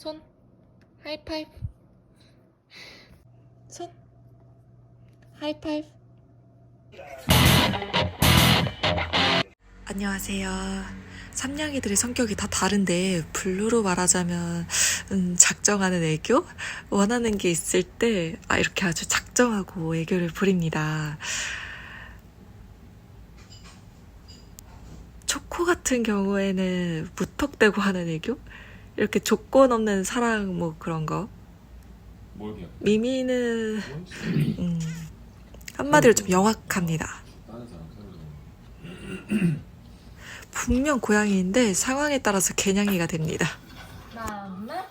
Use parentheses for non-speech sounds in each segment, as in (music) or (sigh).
손. 하이파이브. 손. 하이파이브. 안녕하세요. 삼냥이들의 성격이 다 다른데 블루로 말하자면 음, 작정하는 애교? 원하는 게 있을 때 아, 이렇게 아주 작정하고 애교를 부립니다. 초코 같은 경우에는 무턱대고 하는 애교 이렇게 조건 없는 사랑 뭐 그런 거 뭘 기억? 미미는 뭔지 음, 한마디로 좀 영악합니다. 다른 사람 새로 좀 (clears throat) 분명 고양이인데 상황에 따라서 개냥이가 됩니다. 앉아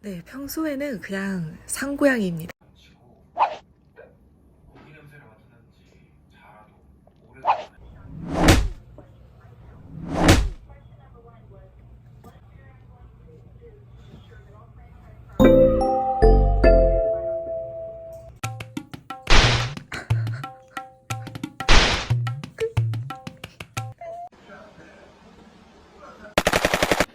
네, 평소에는 그냥 상고양이입니다.